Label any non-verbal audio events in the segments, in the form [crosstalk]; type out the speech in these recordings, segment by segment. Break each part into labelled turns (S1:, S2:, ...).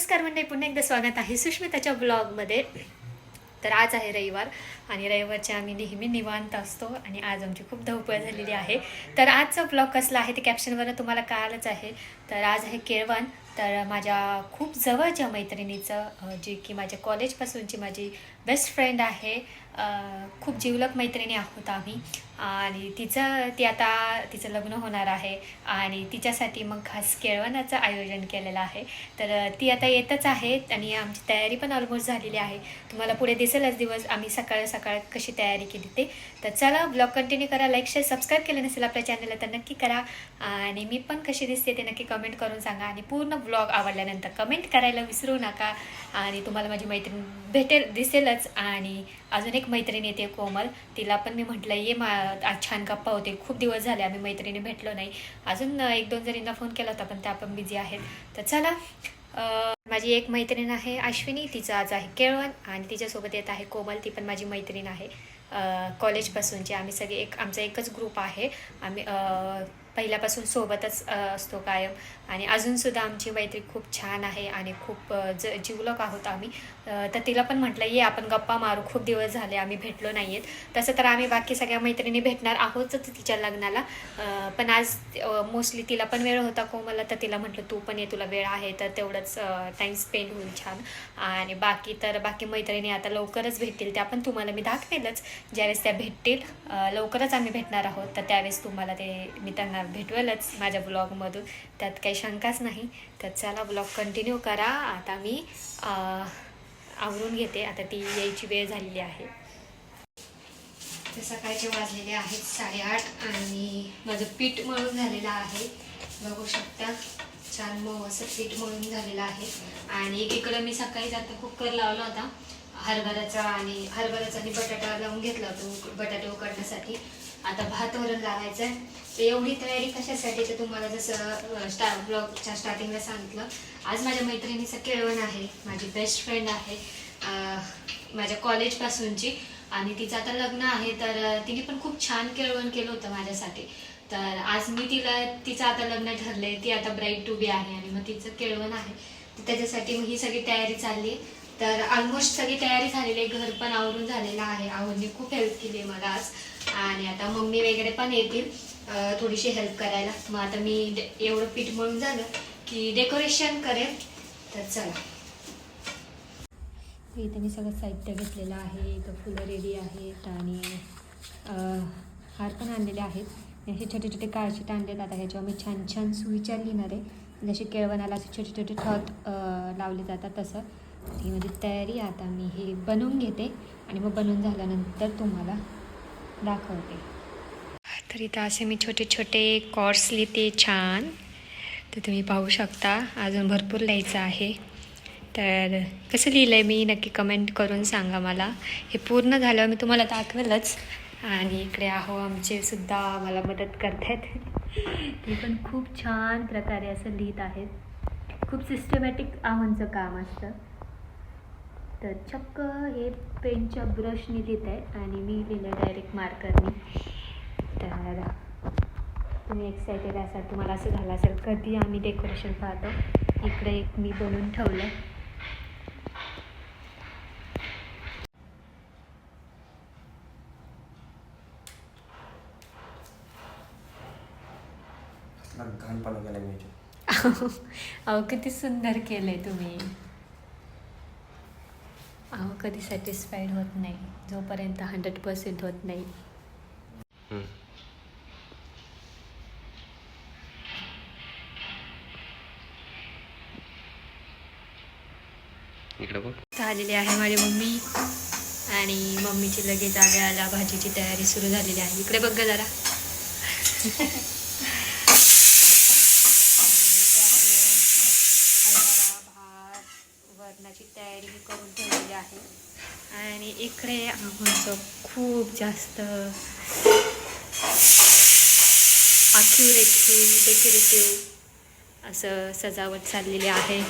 S1: नमस्कार मंडळी पुन्हा एकदा स्वागत आहे सुष्मिताच्या ब्लॉगमध्ये तर आज आहे रविवार आणि रविवारचे आम्ही नेहमी निवांत असतो आणि आज आमची खूप धावपळ झालेली आहे. तर आजचा ब्लॉग कसला आहे ते कॅप्शनवरनं तुम्हाला कळालंच आहे. तर आज आहे केळवण तर माझ्या खूप जवळच्या मैत्रिणीचं जे जी की माझ्या कॉलेजपासूनची माझी बेस्ट फ्रेंड आहे. खूप जिवलक मैत्रिणी आहोत आम्ही. आणि तिचं ती आता तिचं लग्न होणार आहे. आणि तिच्यासाठी मग खास केळवणाचं आयोजन केलेलं आहे. तर ती आता येतच आहे आणि आमची तयारी पण ऑलमोस्ट झालेली आहे. तुम्हाला पुढे दिसेलच दिवस आम्ही सकाळ सकाळ कशी तयारी केली ते. तर चला ब्लॉग कंटिन्यू करा लाईक शेअर सबस्क्राईब केलं नसेल आपल्या चॅनलला तर नक्की करा. आणि मी पण कशी दिसते ते नक्की कमेंट करून सांगा. आणि पूर्ण ब्लॉग आवडल्यानंतर कमेंट करायला विसरू नका. आणि तुम्हाला माझी मैत्रीण भेटेल दिसेलच. आणि अजून एक मैत्रीण येते कोमल. तिला पण मी म्हटलं ये मा आज छान गप्पा होते. खूप दिवस झाले आम्ही मैत्रिणी भेटलो नाही. अजून एक दोन जणींना फोन केला होता पण त्या पण बिझी आहेत. तर चला माझी एक मैत्रीण आहे अश्विनी. तिचं आज आहे केळवण आणि तिच्यासोबत येत आहे कोमल. ती पण माझी मैत्रीण आहे. कॉलेजपासूनची आम्ही सगळे एक आमचा एकच ग्रुप आहे. आम्ही पहिल्यापासून सोबतच असतो कायम. आणि अजूनसुद्धा आमची मैत्री खूप छान आहे आणि खूप ज जिवलक आहोत आम्ही. तर तिला पण म्हटलं ये आपण गप्पा मारू. खूप दिवस झाले आम्ही भेटलो नाही आहेत तसं तर आम्ही बाकी सगळ्या मैत्रिणी भेटणार आहोतच तिच्या लग्नाला. पण आज मोस्टली तिला पण वेळ होता कोमला तर तिला म्हटलं तू पण ये तुला वेळ आहे. तर तेवढंच टाईम स्पेंड होईल छान. आणि बाकी तर बाकी मैत्रिणी आता लवकरच भेटतील. त्या पण तुम्हाला मी दाखवेलच. ज्यावेळेस त्या भेटतील लवकरच आम्ही भेटणार आहोत. तर त्यावेळेस तुम्हाला ते मी त्यांना भेटवेलच माझ्या ब्लॉगमधून त्यात काही शंकाच नाही. तर चला ब्लॉग कंटिन्यू करा. आता मी आवरून घेते. आता ती यायची वेळ झालेली आहे. तर सकाळचे वाजलेले आहेत साडेआठ आणि माझं पीठ मळून झालेलं आहे. बघू शकता छान मऊ असं पीठ मळून झालेलं आहे. आणि एकीकडं मी सकाळी आता कुकर लावला होता. हरभऱ्याचा आणि हरभऱ्याचा आणि बटाटा लावून घेतला होता. बटाटे उकडण्यासाठी. आता भात वरण लावायचं आहे तर एवढी तयारी कशासाठी तर तुम्हाला जसं स्टा ब्लॉगच्या स्टार्टिंगला सांगितलं. आज माझ्या मैत्रिणीचं केळवण आहे. माझी बेस्ट फ्रेंड आहे. माझ्या कॉलेजपासूनची आणि तिचं आता लग्न आहे. तर तिने पण खूप छान केळवण केलं होतं माझ्यासाठी. तर आज मी तिला तिचं आता लग्न ठरलंय. ती आता ब्राईट टू बी आहे आणि मग तिचं केळवण आहे. तर त्याच्यासाठी मग ही सगळी तयारी चालली. तर ऑलमोस्ट सगळी तयारी झालेली आहे. घर पण आवरून झालेलं आहे. आवडने खूप हेल्प केली आहे मला आज. आणि आता मम्मी वगैरे पण येतील. थोडीशी हेल्प करायला. मग आता मी एवढं पीठ मळून झालं की डेकोरेशन करेल तर चला. इथे मी सगळं साहित्य घेतलेलं आहे. इथं फुलं रेडी आहेत आणि हार पण आणलेले आहेत. असे छोटे छोटे काळशीट आणलेत. आता ह्याच्यावर मी छान छान सुविचार लिहिणार आहे. जसे केळवणाला असे छोटे छोटे ठॉट लावले जातात तसं. ही माझी तयारी आता मी हे बनवून घेते. आणि मग बनवून झाल्यानंतर तुम्हाला दाखवते. तर इथं असे मी छोटे छोटे कॉर्स लिहिते छान. तर तुम्ही पाहू शकता अजून भरपूर लिहायचं आहे. तर कसं लिहिलं आहे मी नक्की कमेंट करून सांगा मला. हे पूर्ण झालं मी तुम्हाला दाखवेलच. आणि इकडे आहो आमचे सुद्धा मला मदत करतायत. ते पण खूप छान प्रकारे असं लिहित आहेत. खूप सिस्टमॅटिक आहोंचं काम असतं. तर चक्क हे पेनच्या ब्रशने लिहित आहे आणि मी लिहिलं डायरेक्ट मार्करनी तर तुम्ही एक्सायटेड असाल तुम्हाला असं झालं असेल कधी आम्ही डेकोरेशन पाहतो. इकडे एक मी बनवून ठेवलं. [laughs] अहो किती सुंदर केलंय तुम्ही. कधी सॅटिस्फाईड होत नाही. जोपर्यंत हंड्रेड पर्सेंट होत नाही. झालेली आहे माझी मम्मी आणि मम्मीची लगेच आल्या आल्या भाजीची तयारी सुरू झालेली आहे. इकडे बघ जरा [laughs] आणि इथे आपलं हरभरा, भात, लग्नाची तयारी मी करून ठेवलेली आहे. आणि इकडे आमचं खूप जास्त अक्युरेटिव्ह डेकोरेटिव्ह असं सजावट चाललेली आहे.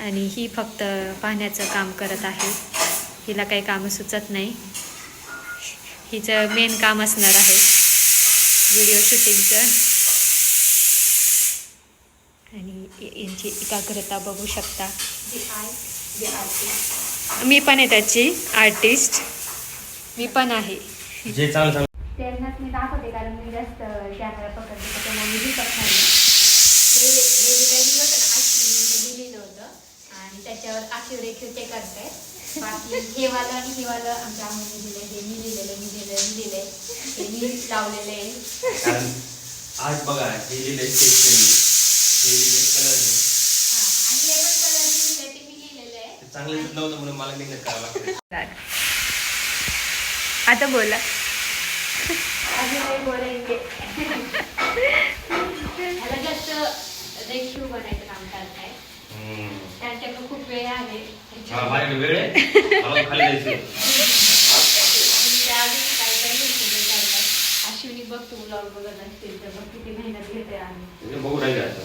S1: आणि ही फक्त पाहण्याचं काम करत आहे. हिला काही कामं सुचत नाही. हिचं मेन काम असणार आहे. व्हिडिओ शूटिंगचं यांची एकाग्रता बघू शकता. मी पण आहे त्याची आर्टिस्ट मी पण आहे.
S2: जे चांगलं चांगलं
S1: त्यांनाच मी दाखवते कारण मी जास्त कॅमेरा पकडते त्याच्यामुळे मी दिसत नाही हे जे काही दिलं होतं ना आणि त्याच्यावर आशीर्वाद रेखीव ते करताय. बाकी हे वालं आणि हे वालं आमच्या आम्ही दिलंय हे मी लिहिलेलं मी लिहिलंय मी लिहिलंय हे मी लावलेलं आहे.
S2: कारण आज बघा हे लिहिलंय कलर चांगलं नव्हतं म्हणून मला मेहनत करावं लागते
S1: आता बोला. अजून जास्त रेखीव बनायचं काम. त्यांच्याकडे खूप वेळ आहे
S2: हा, माझ्याकडे आहे खाली जायचं
S1: अश्विनी बघ तू ब्लॉग बघत असतील तर बघ किती मेहनत घेते आम्ही.
S2: बघू राहिले आता.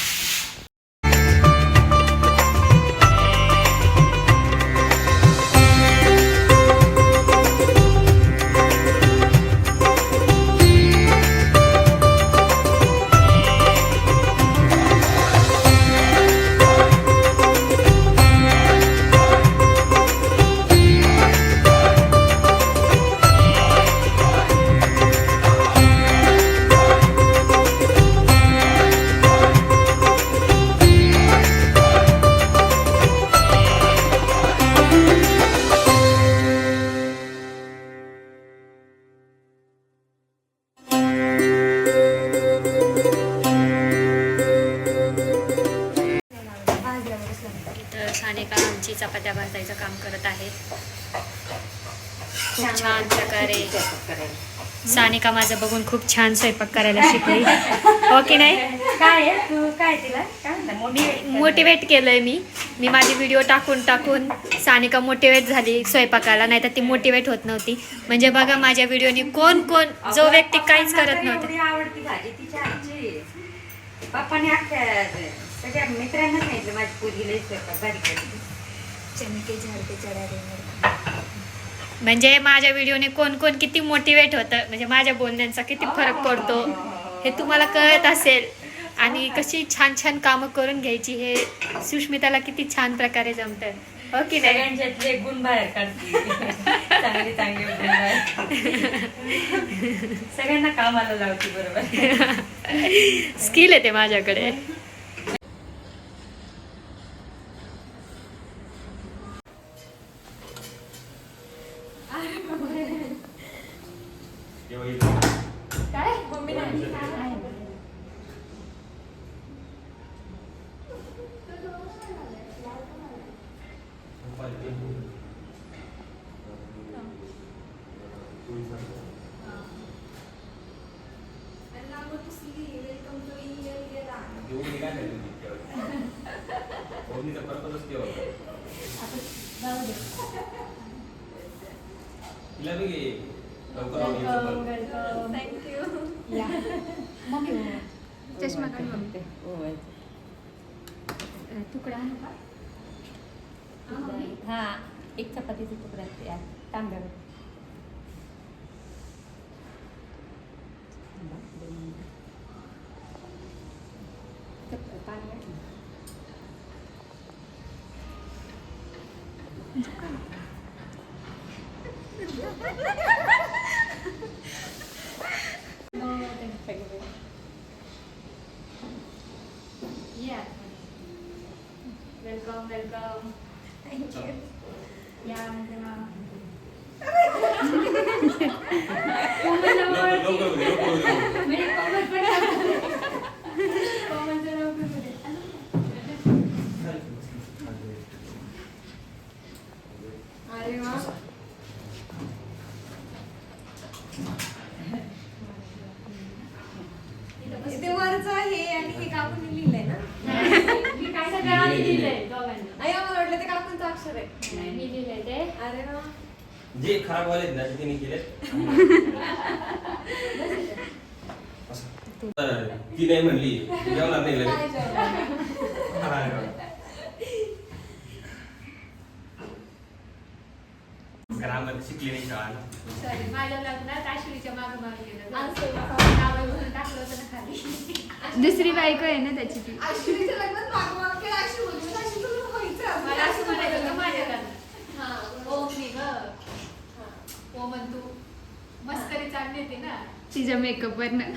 S1: सानिका माझं बघून खूप छान स्वयंपाक करायला शिकली. हो की नाही?
S3: काय आहे? तू काय तिला? काय म्हणता?
S1: मोटिवेट केलंय? मी. मी माझे व्हिडिओ टाकून टाकून सानिका मोटिवेट झाली स्वयंपाकाला नाही तर ती मोटिवेट होत नव्हती. म्हणजे बघा माझ्या व्हिडिओनी कोण कोण जो व्यक्ती काहीच करत नव्हता.
S3: एवढी आवडती भाजी तिच्या आईची पप्पाने अख्ख्या सगळ्या मित्रांना सांगितलं माझी पोरगी लई स्वयंपाक भारी करते.
S1: म्हणजे माझ्या व्हिडिओने कोण कोण किती मोटिवेट होतं म्हणजे माझ्या बोलण्यांचा किती फरक पडतो हे तुम्हाला कळत असेल. आणि कशी छान छान कामं करून घ्यायची हे सुष्मिताला किती छान प्रकारे जमतं. हो की नाही?
S3: सगळ्यांच्यातले गुण बाहेर काढते. चांगले चांगले गुण बाहेर सगळ्यांना कामाला लावते बरोबर. [laughs]
S1: स्किल आहे ते माझ्याकडे
S2: तेव्हा इथं
S1: काय
S2: तिला बी घे. लवकर आवरून येतं पण.
S1: चष्मा काढ मग. तुकडा आहे का?
S3: हा एक चपातीचा तुकडा त्या तांब्यावर पाणी आहे?
S1: वेलकम वेलकम या मित्रा.
S2: लवकर लवकर होऊ दे, लवकर होऊ दे.
S1: म्हणजे कोमल पण आहे. कोमलचं नाव पण आहे. अरे वा
S4: ते वरच आहे आणि हे काकून लिहिलंय ना
S1: मी काय सगळं आधी लिहिलंय दोघांना
S4: आई मला वाटलं ते काकूंचं अक्षर आहे
S1: नाही, मी लिहिलंय ते
S4: अरे वा
S2: जे खराब व्हायलेत ना ते तिने केले ती नाही म्हणली जेवणार नाही लगेच.
S4: जेवण?
S2: ग्राममध्ये शिकली नाही शाळा.
S1: सॉरी माझ्या लग्नात आश्वीच्या मागं मागे गेलं
S5: दुसरी बायको आहे ना त्याची ती.
S4: आश्विनीच्या लग्नात मागं मागं केलं, आश्वी बोलली, आश्वी तुला व्हायचं आहे.
S1: मला असं म्हणायचं होतं माझ्या लग्नात
S4: हा,
S1: ओम मी ग ओमन तू। मस्करी चालली होती ना।
S5: तिच्या मेकअप वरनं. [laughs]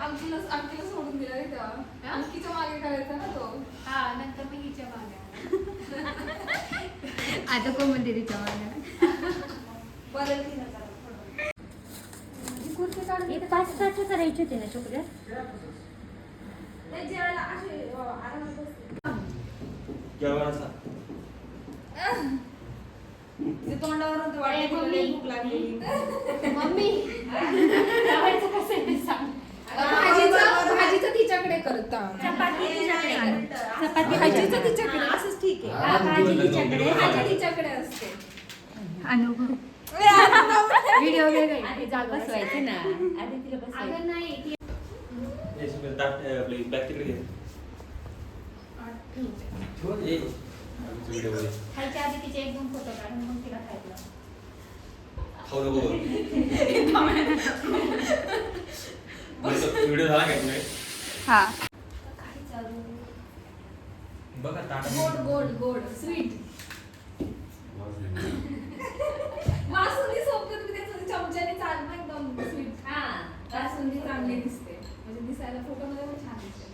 S4: अंकीला अंकीला सोडून दिला रे तेव्हा.
S1: हा?
S4: अंकीच्या मागे करायचा ना तो.
S1: हा नंतर मी हिच्या मागे. [laughs]
S5: आता कोमल तिच्या मागं?
S4: बदल केला जरा थोडं. ही कुर्ती काढून
S3: एक पाच पाच करायची होती ना
S4: जेवायला आरामात बसते.
S2: जेवणाचा [laughs]
S4: ते तोंडावर होतं वाटलं
S1: ए,
S4: तुला
S1: मम्मी.
S4: लई भूक लागलेली [laughs]
S1: मम्मी. जेवायचं कसं आहे ते सांग.
S4: भाजीचं भाजीचं तिच्याकडे करत
S3: चपाती तिच्याकडे. चपाती
S4: भाजीचं तिच्याकडे. असंच ठीक आहे.
S3: हा, भाजी तिच्याकडे.
S4: भाजी तिच्याकडे असते.
S5: अनुभव.
S1: व्हिडिओ वेगळे.
S3: आधी जागा बसवायची ना. आधी तिला बसवायची.
S1: अगं नाही ती
S2: हे सगळं दाट आपली बॅग तिकडे घे. ठेव, ये.
S1: खायच्या आधी तिचे एक दोन फोटो काढून मग तिला खायला
S2: खाऊ नको. व्हिडिओ झाला का तुम्ही
S5: हा.
S2: बघा ताट
S4: गोड गोड गोड स्वीट सोबत मी त्याचं चमच्याने एकदम स्वीट
S3: हा
S4: चांगली दिसते. म्हणजे दिसायला फोटोमध्ये पण छान दिसते.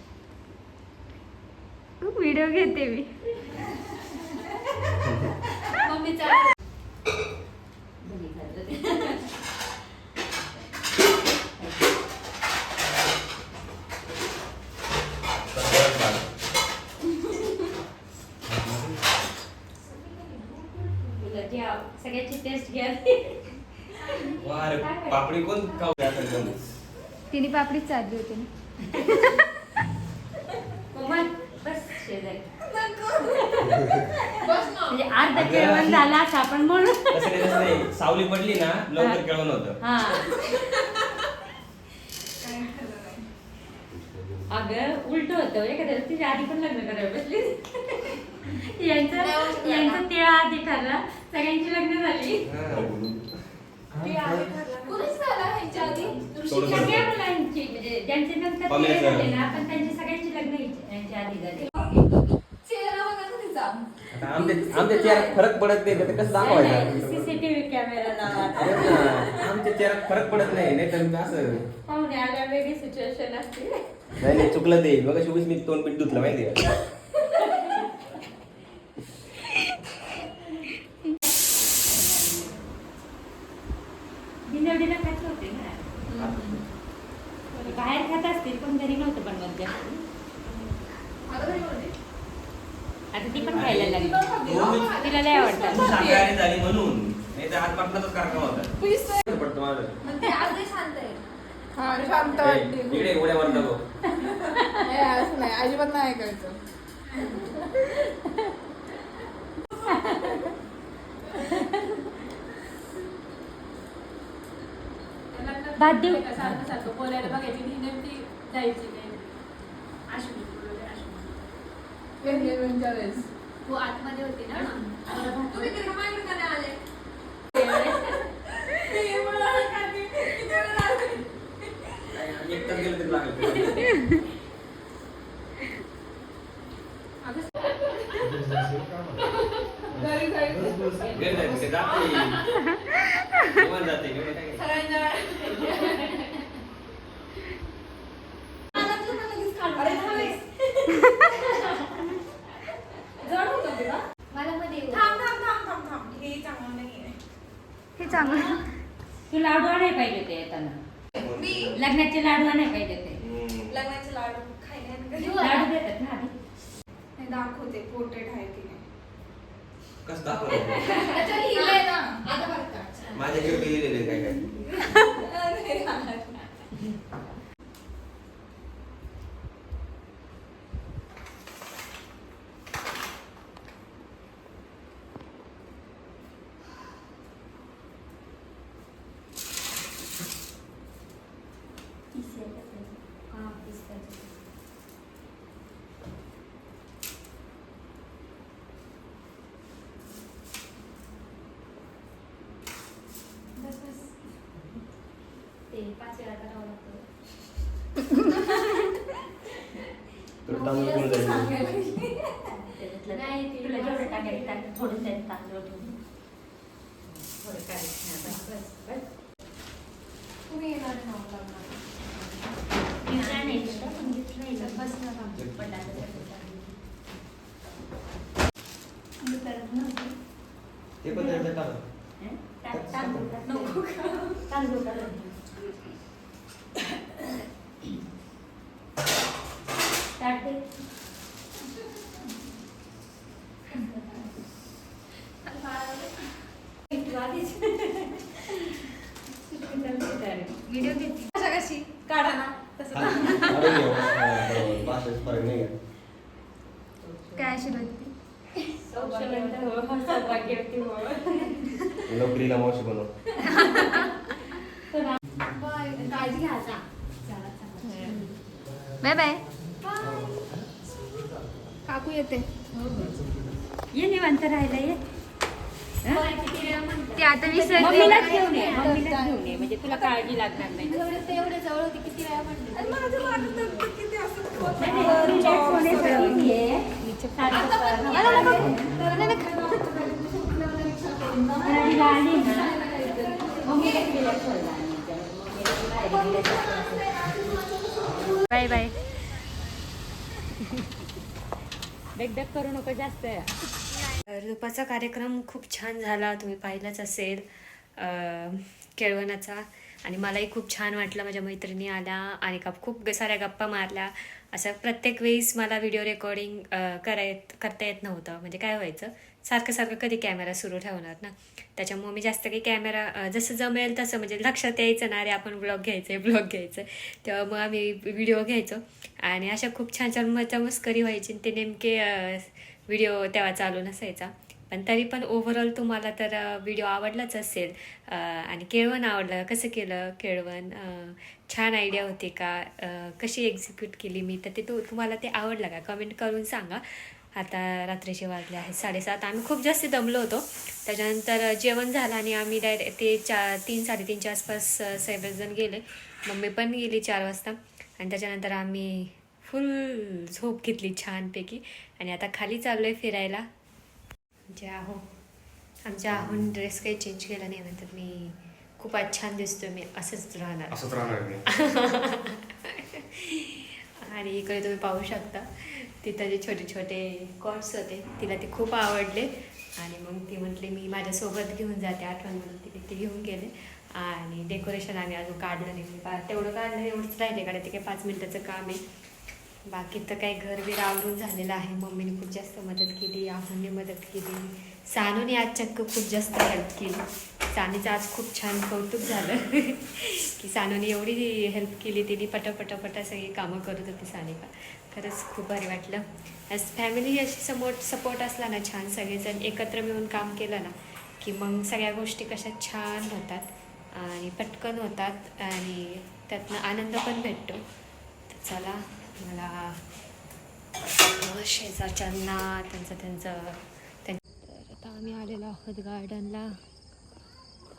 S5: व्हिडिओ घेते मी.
S3: जी सगळ्याची टेस्ट घ्या
S2: पापडी कोण
S5: तिने पापडीच चालली होती ना.
S3: बस शेजारी.
S4: बस ना
S3: म्हणजे अर्ध जेवण झालं असं आपण म्हणू.
S2: तसं नाही तसं नाही. सावली पडली ना लवकर केळवण होतं.
S3: हा. अगं उलट होतं. एखाद्या तिच्या आधी पण लग्न करायला बसली यांचं यांचं ते आधी ठरलं. सगळ्यांची लग्न झाली. सगळ्या मुलांची म्हणजे ज्यांचे नंतर ते. झाले ना पण त्यांची सगळ्यांची लग्न यांच्या आधी झाली
S4: चेहरा बघा ना तिचा
S2: आता आमच्या आमच्या चेहऱ्यात फरक पडत नाही तर कसं दाखवायचं?
S3: सीसीटीव्ही कॅमेरा लावा.
S2: तेच ना, आमच्या चेहऱ्यात फरक पडत नाही नाही तर असं.
S3: पाहुणे आल्या वेगळी सिच्युएशन असते.
S2: नाही नाही चुकलं ते. बघा शिवच मी तोंड पीठ धुतलं माहिती आहे
S3: दिनवडीला खात होते ना. बाहेर खात असतील पण घरी नव्हतं बनवत जास्त
S4: आता घरी बोलते.
S3: आता ती पण खायला
S4: ती
S3: लागली. तिला लय आवडतात.
S2: शाकाहारी झाली म्हणून. नाही तर हात पाटणाचाच कार्यक्रम होता.
S4: पीस तर-
S2: पडतं माझं
S4: पण ते आज लई शांत आहे. हा शांत
S2: ए,
S4: वाटते.
S2: इकडे उड्या मारत नको
S4: नाही, असं नाही. अजिबात नाही ऐकायचं.
S3: भात देऊ?
S1: सारखं सारखं बोलायला बघायची. ही नेमकी जायची नाही आश्वी बोलवते,
S4: एंगेजमेंटच्या वेळेस
S1: तू आतमध्ये होती ना?
S4: तुम्ही नाही आले? हे मला खाते. किती वेळा आले?
S2: एक तास गेलं तरी लागेल
S4: घरी घरी
S2: घरी जायचं ते जाते निवांत जाते एवढं काय नाही.
S4: सगळ्यांना कानातलं पण लगेच काढून. अरे थांब. जड होतं तुला?
S1: मला मध्ये येऊ.
S4: थांब थांब थांब थांब थांब हे चांगलं नाहीये
S5: हे चांगलं.
S3: तू लाडू आणाय पाहिजे होते येताना.
S4: मी?
S3: लग्नाचे लाडू आणाय पाहिजे होते.
S2: हम्म.
S4: लग्नाचे लाडू खायला
S3: लाडू देतात ना आधी.
S4: नाही, दाखवते पोर्ट्रेट आहे तिने.
S2: कसं दाखवलं?
S4: का.
S2: माझ्याकडे लिहिलेलं काय काय
S4: अरे यार.
S1: हा, पिस्ताची.
S2: तर तांदूळ कोण जाईल
S3: त्याच्यातलं नाही तुला जेवढं टाकायचं टाक थोडं त्यात तांदूळ ठेवून थोडं काढायचं नाही, बस, बस, बस.
S4: तुम्ही येणार ना लग्नाला.
S3: मीठ नाही न्यायचं का? मीठ नाही ना.
S4: बस ना राम.
S3: बटाट्याचं टाकायचं.
S4: मी करत नव्हते.
S2: हे पण.
S3: हं? टाक- तांदूळ टाक. नको. का? तांदूळ टाक. टाक दे.
S5: व्हिडिओ घेते
S4: अशा कशी काढा ना तसं
S2: हा, अरे हो, हा, बरोबर. भाषेत फरक नाही आहे.
S5: काय आशीर्वाद ती
S3: सौभाग्यवती हो, सौभाग्यवती हो.
S2: नोकरीला मावशी बनव
S4: बाय काळजी घ्या आता.
S5: बाय बाय काकू येते
S3: ये निवांत राहायला ये.
S4: बाय.
S5: ती आता विसरली
S3: मम्मीलाच घेऊन ये मम्मीलाच घेऊन ये म्हणजे तुला काळजी लागणार नाही.
S4: एवढे ते एवढे जवळ होती किती वेळा म्हणते.
S3: नाही, नाही, relax होण्यासाठी ये. सारखं कर. नदीला आली ना, मम्मीला relax व्हायला आणि मम्मीला बाहेर relax
S5: बाय बाय
S3: दगदग करू नको जास्त.
S1: तर दुपारचा कार्यक्रम खूप छान झाला तुम्ही पाहिलाच असेल केळवणाचा. आणि मलाही खूप छान वाटलं माझ्या मैत्रिणी आल्या आणि गप खूप साऱ्या गप्पा मारल्या. असं प्रत्येक वेळेस मला व्हिडिओ रेकॉर्डिंग करायत करता येत नव्हतं. म्हणजे काय व्हायचं सारखं सारखं कधी कॅमेरा सुरू ठेवणार ना? त्याच्यामुळे मी जास्त काही कॅमेरा जसं जमेल तसं म्हणजे लक्षात यायचं ना अरे आपण ब्लॉग घ्यायचं आहे ब्लॉग घ्यायचं आहे तेव्हा मग आम्ही व्हिडिओ घ्यायचो. आणि अशा खूप छान छान मजा मस्करी व्हायची आणि ते नेमके व्हिडिओ तेव्हा चालू नसायचा. पण तरी पण ओव्हरऑल तुम्हाला तर व्हिडिओ आवडलाच असेल. आणि केळवण आवडलं. कसं केलं केळवण? छान आयडिया होती का? कशी एक्झिक्यूट केली मी? तर ते तो तुम्हाला ते आवडलं का? कमेंट करून सांगा. आता रात्रीचे वाजले आहेत साडेसात. आम्ही खूप जास्त दमलो होतो. त्याच्यानंतर जेवण झालं आणि आम्ही डायरेक्ट ते चा तीन साडेतीनच्या आसपास सगळेजण गेले. मम्मी पण गेली चार वाजता. आणि त्याच्यानंतर आम्ही फुल झोप घेतली छानपैकी. आणि आता खाली चाललो आहे फिरायला. जे आहो आमच्या आहोन ड्रेस काही चेंज केला नाही नंतर मी खूप आज छान दिसतोय मी असंच राहणार.
S2: असंच राहणार [laughs]
S1: आणि इकडे तुम्ही पाहू शकता. तिथं जे छोटे छोटे कॉर्स होते तिला ते खूप आवडले. आणि मग ती म्हटली मी माझ्यासोबत घेऊन जाते. आठवण म्हणून तिथे ते घेऊन गेले. आणि डेकोरेशन आम्ही अजून काढलं नाही. पा- तेवढं काढलं एवढंच राहिले कारण ते काही पाच मिनटाचं काम आहे. बाकी तर काही घर बीर आवरून झालेलं आहे. मम्मीने खूप जास्त मदत केली आहोंनी मदत केली. सानूने आज चक्क खूप जास्त हेल्प केली. सानीचं आज खूप छान कौतुक झालं. [laughs] की सानूने एवढी हेल्प केली तिने पटापटापटा सगळी कामं करत होती सानिका. खरंच खूप भारी वाटलं. आज फॅमिली अशी सपोर्ट सपोर्ट असला ना छान सगळेजण एकत्र मिळून काम केलं ना की मग सगळ्या गोष्टी कशा छान होतात आणि पटकन होतात आणि त्यातनं आनंद पण भेटतो. तर चला मला शेजारच्यांना त्यांचं त्यांचं आम्ही आलेलो आहोत गार्डनला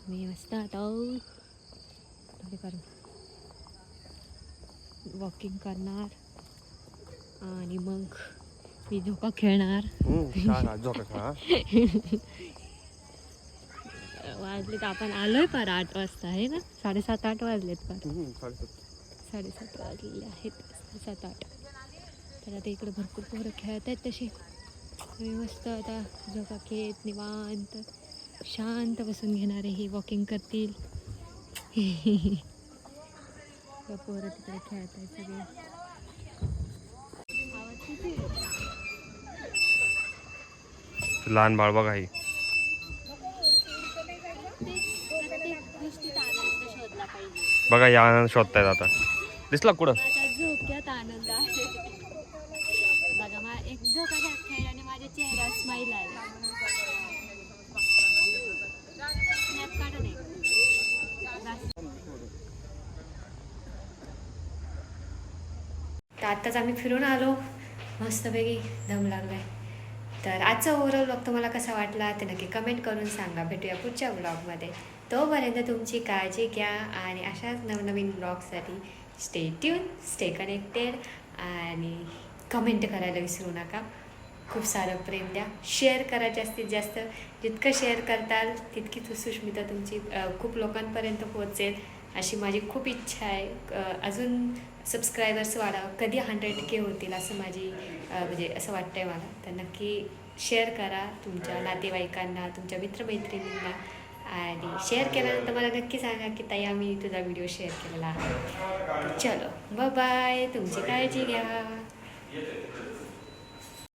S1: मी मस्त आता वॉकिंग करणार. आणि मग मी झोका खेळणार. वाजलेत आपण आलोय पार आठ वाजता आहे ना? साडेसात आठ वाजलेत पार. साडेसात. वाजलेले आहेत. सात आठ. तर आता इकडे भरपूर पोरं खेळत आहेत तसे मी मस्त आता झोकाखेत निवांत शांत बसून घेणारे हे वॉकिंग करतील या पोरं तिकडे खेळत आहे सगळे
S2: लहान बाळ बघा ही बघा या आनंद शोधतायत आता दिसला कुठं
S1: आत्ताच आम्ही फिरून आलो. मस्तपैकी दम लागलाय. तर आजचा ओव्हरऑल ब्लॉग तुम्हाला कसा वाटला ते नक्की कमेंट करून सांगा. भेटूया पुढच्या ब्लॉगमध्ये तोपर्यंत तुमची काळजी घ्या आणि अशाच नवनवीन ब्लॉगसाठी स्टे ट्यून स्टे कनेक्टेड आणि कमेंट करायला विसरू नका. खूप सारं प्रेम द्या. शेअर करा जास्तीत जास्त. जितकं शेअर करताल तितकी सुष्मिता तुमची खूप लोकांपर्यंत पोहोचेल. अशी माझी खूप इच्छा आहे. अजून सबस्क्रायबर्स वाढावं. कधी हंड्रेड के होतील असं माझी म्हणजे असं वाटतं आहे मला. तर नक्की शेअर करा तुमच्या नातेवाईकांना तुमच्या मित्रमैत्रिणींना आणि शेअर केल्यानंतर मला नक्की सांगा की ताई आम्ही तुझा व्हिडिओ शेअर केलेला आहे. चलो. बाय तुमची काळजी घ्या.